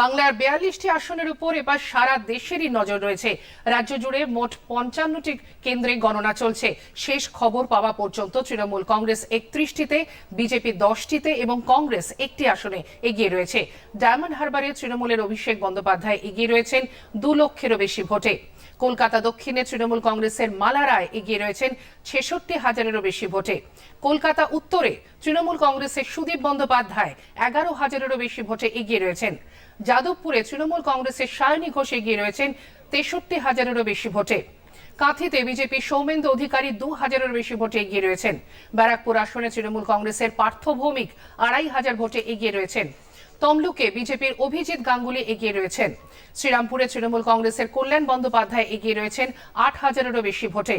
বাংলার বিয়াল্লিশটি আসনের উপর এবার সারা দেশেরই নজর রয়েছে। রাজ্য জুড়ে মোট পঞ্চান্নটি কেন্দ্রে গণনা চলছে। শেষ খবর পাওয়া পর্যন্ত তৃণমূল কংগ্রেস একত্রিশটিতে, বিজেপি দশটিতে এবং কংগ্রেস একটি আসনে এগিয়ে রয়েছে। ডায়মন্ড হারবারে তৃণমূলের অভিষেক বন্দ্যোপাধ্যায় এগিয়ে রয়েছেন দু লক্ষেরও বেশি ভোটে। কলকাতা দক্ষিণে তৃণমূল কংগ্রেসের মালা রায় এগিয়ে রয়েছেন ছেষট্টি হাজারেরও বেশি ভোটে। কলকাতা উত্তরে তৃণমূল কংগ্রেসের সুদীপ বন্দ্যোপাধ্যায় এগারো হাজারেরও বেশি ভোটে এগিয়ে রয়েছেন। যাদবপুরে তৃণমূল কংগ্রেসের সায়নী ঘোষ এগিয়ে রয়েছেন তেষট্টি হাজারেরও বেশি ভোটে। কাঁথিতে বিজেপি সৌমেন্দু অধিকারী দু হাজারেরও বেশি ভোটে এগিয়ে রয়েছেন। ব্যারাকপুর আসনে তৃণমূল কংগ্রেসের পার্থ ভৌমিক আড়াই হাজার ভোটে এগিয়ে রয়েছেন। তমলুকে বিজেপির অভিজিৎ গাঙ্গুলি এগিয়ে রয়েছেন। শ্রীরামপুরে তৃণমূল কংগ্রেসের কল্যাণ বন্দ্যোপাধ্যায় এগিয়ে রয়েছেন আট হাজারেরও বেশি ভোটে।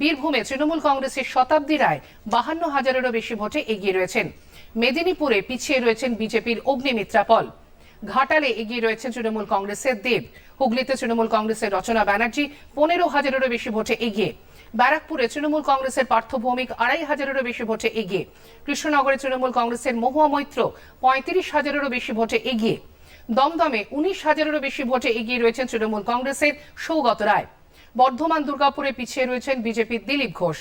বীরভূমে তৃণমূল কংগ্রেসের শতাব্দী রায় বাহান্ন হাজারেরও বেশি ভোটে এগিয়ে রয়েছেন। মেদিনীপুরে পিছিয়ে রয়েছেন বিজেপির অগ্নিমিত্রা পল। ঘাটালে এগিয়ে রয়েছেন তৃণমূল কংগ্রেসের দেব। হুগলিতে তৃণমূল কংগ্রেসের রচনা ব্যানার্জি, পনেরো হাজারেরও বেশি ভোটে এগিয়ে। ব্যারাকপুরে তৃণমূল কংগ্রেসের পার্থ ভৌমিক আড়াই হাজারেরও বেশি ভোটে এগিয়ে। কৃষ্ণনগরে তৃণমূল কংগ্রেসের মহুয়া মৈত্র, পঁয়ত্রিশ হাজারেরও বেশি ভোটে এগিয়ে। দমদমে উনিশ হাজারেরও বেশি ভোটে এগিয়ে রয়েছেন তৃণমূল কংগ্রেসের সৌগত রায়। বর্ধমান দুর্গাপুরে পিছিয়ে রয়েছেন বিজেপির দিলীপ ঘোষ।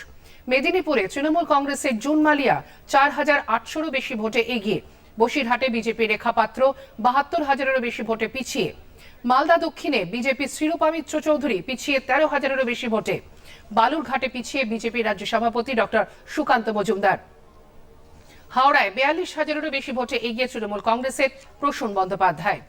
মেদিনীপুরে তৃণমূল কংগ্রেসের জুন মালিয়া চার হাজার আটশোরও বেশি ভোটে এগিয়ে। বসিরহাটে বিজেপি রেখা পাত্র বাহাত্তর হাজারেরও বেশি ভোটে পিছিয়ে। মালদা দক্ষিণে বিজেপি শ্রীরূপা মিত্র চৌধুরী পিছিয়ে তেরো হাজারেরও বেশি ভোটে। বালুরঘাটে পিছিয়ে বিজেপি রাজ্য সভাপতি ডক্টর সুকান্ত মজুমদার। হাওড়ায় বেয়াল্লিশ হাজারেরও বেশি ভোটে এগিয়ে তৃণমূল কংগ্রেসের প্রসূন বন্দ্যোপাধ্যায়।